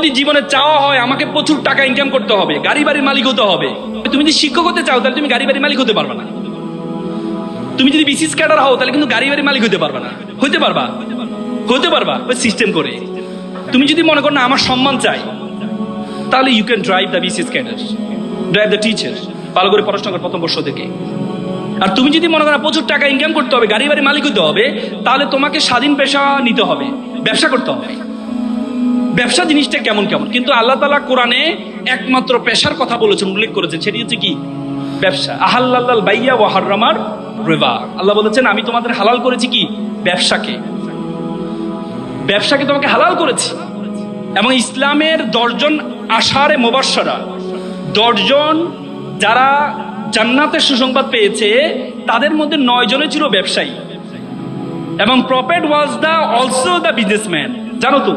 যদি জীবনে চাওয়া হয়, আমাকে প্রচুর টাকা ইনকাম করতে হবে, গাড়ি বাড়ির মালিক হতে হবে। তুমি যদি শিক্ষক হতে চাও, তাহলে তুমি গাড়ি বাড়ির মালিক হতে পারবে না। তুমি যদি বিসিস ক্যাডার হও, তাহলে কিন্তু গাড়ি বাড়ির মালিক হতে পারবে না। হতে পারবা? হতে পারবা? ওই সিস্টেম করে। তুমি যদি মনে করো, না, আমার সম্মান চাই, তাহলে you can drive the BCS cadre drive the teacher ভালো করে পড়াশোনা কর প্রথম বর্ষ থেকে। আর তুমি যদি মনে করো প্রচুর টাকা ইনকাম করতে হবে, গাড়ি বাড়ির মালিক হতে হবে, তাহলে তোমাকে স্বাধীন পেশা নিতে হবে, ব্যবসা করতে হবে। ব্যবসা জিনিসটা কেমন কেমন? কিন্তু আল্লাহ তালা কোরআনে একমাত্র পেশার কথা বলেছেন, উল্লেখ করেছেন। সেটি হচ্ছে কি? ব্যবসা। আহাল্লাল বাইয়া ও হার্রামার রেবা। আল্লাহ বলেছেন, আমি তোমাদের হালাল করেছি কি? ব্যবসাকে। ব্যবসাকে তোমাকে হালাল করেছি। এবং ইসলামের দশজন আষাঢ়ে মোবাসারা দশজন যারা জান্নাতের সুসংবাদ পেয়েছে, তাদের মধ্যে নয় জনে ছিল ব্যবসায়ী। এবং prophet was the also the businessman. জানো তো?